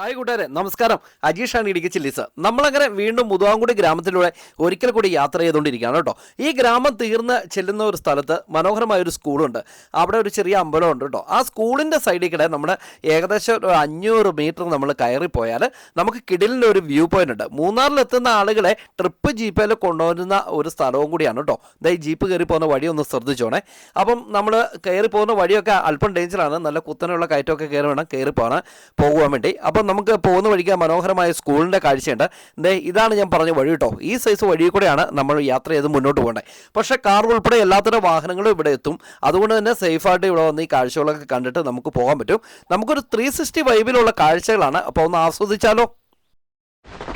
Hi കൂട്ടുകാരെ നമസ്കാരം. അജീഷാണ് Idukki chillies നമ്മളങ്ങനെ വീണ്ടും മുതുവാങ്കുടി ഗ്രാമത്തിലൂടെ ഒരിക്കൽ കൂടി യാത്ര ചെയ്തുകൊണ്ടിരിക്കുകയാണ് കേട്ടോ. ഈ ഗ്രാമം തീർന്ന് ചെല്ലുന്ന ഒരു സ്ഥലത്ത് മനോഹരമായ ഒരു സ്കൂളുണ്ട്. അവിടെ ഒരു ചെറിയ അമ്പലമുണ്ട് കേട്ടോ. ആ സ്കൂളിന്റെ സൈഡിൽ കൂടെ നമ്മുടെ ഏകദേശം ഒരു അഞ്ഞൂറ് മീറ്റർ നമ്മൾ കയറിപ്പോയാൽ നമുക്ക് കിടിലിന്റെ ഒരു വ്യൂ പോയിന്റ് ഉണ്ട്. മൂന്നാറിലെത്തുന്ന ആളുകളെ ട്രിപ്പ് ജീപ്പിൽ കൊണ്ടുവരുന്ന ഒരു സ്ഥലവും കൂടിയാണ് കേട്ടോ. ദാ ഈ ജീപ്പ് കയറി പോകുന്ന വഴി ഒന്ന് ശ്രദ്ധിച്ചോണേ. അപ്പം നമ്മൾ കയറി പോകുന്ന വഴിയൊക്കെ അല്പം ഡേഞ്ചറാണ് നല്ല കുത്തനെയുള്ള കയറ്റമൊക്കെ കയറി വേണം കയറി പോകാൻ പോകുവാൻ വേണ്ടി. അപ്പം നമുക്ക് പോകുന്ന വഴിക്ക് മനോഹരമായ സ്കൂളിന്റെ കാഴ്ചയുണ്ട്. ഇതാണ് ഞാൻ പറഞ്ഞ വഴി കേട്ടോ ഈ സൈസ് വഴി കൂടെയാണ് നമ്മൾ യാത്ര ചെയ്ത് മുന്നോട്ട് പോകേണ്ടത് പക്ഷേ കാർ ഉൾപ്പെടെ എല്ലാത്തരം വാഹനങ്ങളും ഇവിടെ എത്തും. അതുകൊണ്ട് തന്നെ സേഫായിട്ട് ഇവിടെ വന്ന് ഈ കാഴ്ചകളൊക്കെ കണ്ടിട്ട് നമുക്ക് പോകാൻ പറ്റും. നമുക്കൊരു ത്രീ സിക്സ്റ്റി വൈബിലുള്ള കാഴ്ചകളാണ്. അപ്പോൾ ഒന്ന് ആസ്വദിച്ചാലോ?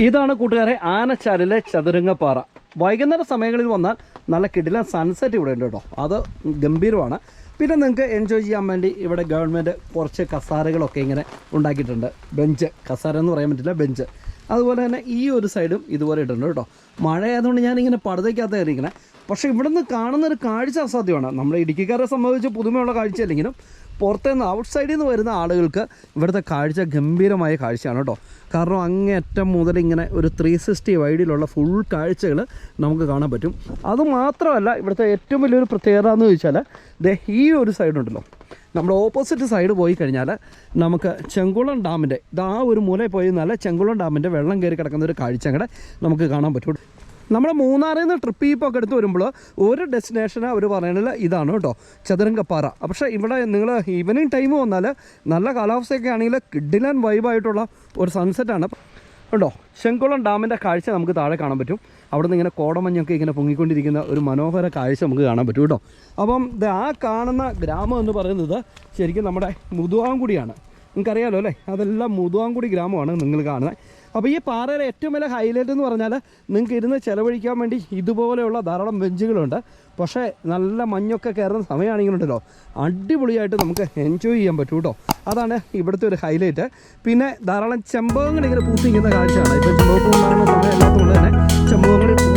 ഇതാണ് കൂട്ടുകാരെ ആനച്ചാലിലെ ചതുരംഗപ്പാറ. വൈകുന്നേര സമയങ്ങളിൽ വന്നാൽ നല്ല കിടില സൺസെറ്റ് ഇവിടെ ഉണ്ട് കേട്ടോ. അത് ഗംഭീരമാണ്. പിന്നെ നിങ്ങൾക്ക് എൻജോയ് ചെയ്യാൻ വേണ്ടി ഇവിടെ ഗവൺമെന്റ് കുറച്ച് കസാരകളൊക്കെ ഇങ്ങനെ ഉണ്ടാക്കിയിട്ടുണ്ട്. ബെഞ്ച്. കസാര എന്ന് പറയാൻ പറ്റില്ല ബെഞ്ച്. അതുപോലെ തന്നെ ഈ ഒരു സൈഡും ഇതുപോലെ ഇട്ടുണ്ട് കേട്ടോ. മഴ ആയതുകൊണ്ട് ഞാനിങ്ങനെ പടുതയ്ക്കകത്ത് കയറിയിരിക്കണേ. പക്ഷേ ഇവിടുന്ന് കാണുന്ന ഒരു കാഴ്ച അസാധ്യമാണ്. നമ്മുടെ ഇടുക്കിക്കാരെ സംബന്ധിച്ച് പുതുമയുള്ള കാഴ്ചയല്ലെങ്കിലും പുറത്തുനിന്ന് ഔട്ട് സൈഡിൽ നിന്ന് വരുന്ന ആളുകൾക്ക് ഇവിടുത്തെ കാഴ്ച ഗംഭീരമായ കാഴ്ചയാണ് കേട്ടോ. കാരണം അങ്ങേയറ്റം മുതൽ ഇങ്ങനെ ഒരു ത്രീ സിക്സ്റ്റി വൈഡിലുള്ള ഫുൾ കാഴ്ചകൾ നമുക്ക് കാണാൻ പറ്റും. അതുമാത്രമല്ല ഇവിടുത്തെ ഏറ്റവും വലിയൊരു പ്രത്യേകത എന്ന് ചോദിച്ചാൽ ഈ ഒരു സൈഡുണ്ടല്ലോ. നമ്മുടെ ഓപ്പോസിറ്റ് സൈഡ് പോയി കഴിഞ്ഞാൽ നമുക്ക് ചെങ്കുളം ഡാമിന്റെ ഇത് ആ ഒരു മൂലയിൽ പോയി നിന്നാൽ ചെങ്കുളം ഡാമിന്റെ വെള്ളം കയറി കിടക്കുന്ന ഒരു കാഴ്ച കൂടെ നമുക്ക് കാണാൻ പറ്റും. നമ്മൾ മൂന്നാറിൽ നിന്ന് ട്രിപ്പ് ജീപ്പൊക്കെ എടുത്ത് വരുമ്പോൾ ഒരു ഡെസ്റ്റിനേഷൻ അവർ പറയുന്നത് ഇതാണ് കേട്ടോ ചതുരംഗപ്പാറ. പക്ഷേ ഇവിടെ നിങ്ങൾ ഈവനിങ് ടൈം വന്നാൽ നല്ല കാലാവസ്ഥയൊക്കെ ആണെങ്കിൽ കിഡിലൻ വൈബായിട്ടുള്ള ഒരു സൺസെറ്റാണ് ഉണ്ടോ? ചെങ്കുളം ഡാമിന്റെ കാഴ്ച നമുക്ക് താഴെ കാണാൻ പറ്റും. അവിടെ നിന്ന് ഇങ്ങനെ കോടമഞ്ഞൊക്കെ ഇങ്ങനെ പൊങ്ങിക്കൊണ്ടിരിക്കുന്ന ഒരു മനോഹര കാഴ്ച നമുക്ക് കാണാൻ പറ്റും കേട്ടോ. അപ്പം ആ കാണുന്ന ഗ്രാമം എന്ന് പറയുന്നത് ശരിക്കും നമ്മുടെ മുതുവാങ്കുടിയാണ് നിങ്ങൾക്കറിയാലോ അല്ലേ? അതെല്ലാം മുതുവാങ്കുടി ഗ്രാമമാണ് നിങ്ങൾ കാണുന്നത്. അപ്പോൾ ഈ പാറയുടെ ഏറ്റവും വലിയ ഹൈലൈറ്റ് എന്ന് പറഞ്ഞാൽ നിങ്ങൾക്ക് ഇരുന്ന് ചിലവഴിക്കാൻ വേണ്ടി ഇതുപോലെയുള്ള ധാരാളം ബെഞ്ചുകളുണ്ട്. പക്ഷേ നല്ല മഞ്ഞൊക്കെ കയറുന്ന സമയമാണെങ്കിലുണ്ടല്ലോ അടിപൊളിയായിട്ട് നമുക്ക് എൻജോയ് ചെയ്യാൻ പറ്റും കേട്ടോ. അതാണ് ഇവിടുത്തെ ഒരു ഹൈലൈറ്റ് പിന്നെ ധാരാളം ചെമ്പകങ്ങൾ ഇങ്ങനെ പൂത്തിരിക്കുന്ന കാഴ്ചയാണ്. ഇപ്പോൾ ചെമ്പകപ്പൂ സമയം അല്ലാത്തതുകൊണ്ട് തന്നെ ചെമ്പകങ്ങളിൽ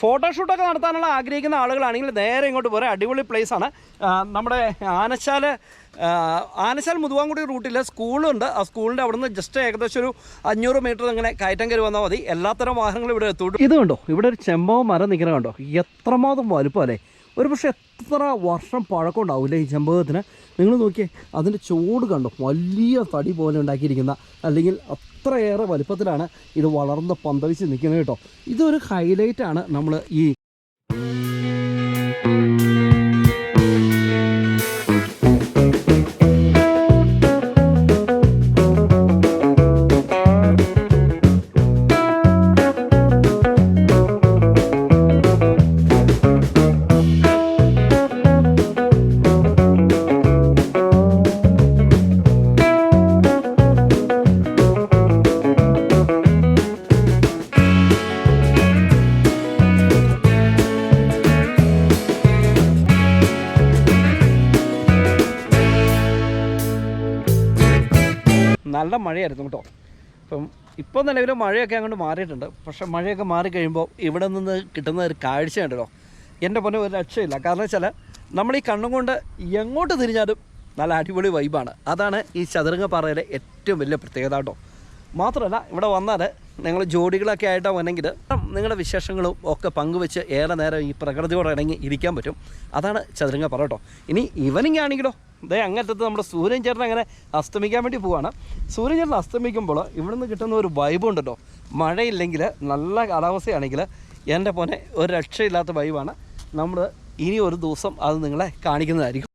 ഫോട്ടോഷൂട്ടൊക്കെ നടത്താനുള്ള ആഗ്രഹിക്കുന്ന ആളുകളാണെങ്കിൽ നേരെ ഇങ്ങോട്ട് പോരാ. അടിപൊളി place ആണ്. നമ്മുടെ ആനശാല ആനശാൽ മുതുവാങ്കുടി റൂട്ടിൽ സ്കൂളുണ്ട്. ആ സ്കൂളിന്റെ അവിടുന്ന് ജസ്റ്റ് ഏകദേശം ഒരു അഞ്ഞൂറ് മീറ്റർ ഇങ്ങനെ കയറ്റം കയറി വന്നാൽ മതി. എല്ലാത്തരം വാഹനങ്ങളും ഇവിടെ എത്തും. ഇത് കണ്ടോ? ഇവിടെ ഒരു ചെമ്പോ മരം നിൽക്കുന്നത് കണ്ടോ? എത്രമാത്രം വലുപ്പം അല്ലേ? ഒരു പക്ഷേ എത്ര വർഷം പഴക്കം ഉണ്ടാവില്ല ഈ ചെമ്പകത്തിന്? നിങ്ങൾ നോക്കിയേ അതിന്റെ ചൂട് കണ്ടോ? വലിയ തടി പോലെ ഉണ്ടാക്കിയിരിക്കുന്ന അല്ലെങ്കിൽ അത്രയേറെ വലുപ്പത്തിലാണ് ഇത് വളർന്ന് പന്തലിച്ച് നിൽക്കുന്നത് കേട്ടോ. ഇതൊരു ഹൈലൈറ്റാണ് നമ്മൾ ഈ നല്ല മഴയായിരുന്നു കേട്ടോ. ഇപ്പം ഇപ്പോൾ നിലവിൽ മഴയൊക്കെ അങ്ങോട്ട് മാറിയിട്ടുണ്ട്. പക്ഷേ മഴയൊക്കെ മാറി കഴിയുമ്പോൾ ഇവിടെ നിന്ന് കിട്ടുന്ന ഒരു കാഴ്ചയുണ്ടല്ലോ എന്റെ പൊന്നെ ഒരു രക്ഷയില്ല. കാരണം വെച്ചാൽ നമ്മൾ ഈ കണ്ണും കൊണ്ട് എങ്ങോട്ട് തിരിഞ്ഞാലും നല്ല അടിപൊളി വൈബാണ് അതാണ് ഈ ചതുരംഗപ്പാറയിലെ ഏറ്റവും വലിയ പ്രത്യേകത കേട്ടോ. മാത്രമല്ല ഇവിടെ വന്നാൽ നിങ്ങൾ ജോഡികളൊക്കെ ആയിട്ട് വന്നെങ്കിൽ നിങ്ങളുടെ വിശേഷങ്ങളും ഒക്കെ പങ്കുവെച്ച് ഏറെ നേരം ഈ പ്രകൃതിയോട് ഇണങ്ങി ഇരിക്കാൻ പറ്റും. അതാണ് ചതുരംഗ പറട്ടോ ഇനി ഈവനിങ് ആണെങ്കിലോ? ദേ അങ്ങനത്തെ നമ്മുടെ സൂര്യൻ ചേട്ടൻ അങ്ങനെ അസ്തമിക്കാൻ വേണ്ടി പോവാണ്. സൂര്യൻ ചേട്ടൻ അസ്തമിക്കുമ്പോൾ ഇവിടുന്ന് കിട്ടുന്ന ഒരു വൈബ് ഉണ്ടല്ലോ. മഴയില്ലെങ്കിൽ നല്ല കാലാവസ്ഥയാണെങ്കിൽ എന്റെ പോലെ ഒരു രക്ഷയില്ലാത്ത വൈബാണ് നമ്മൾ ഇനി ഒരു ദിവസം അത് നിങ്ങളെ കാണിക്കുന്നതായിരിക്കും.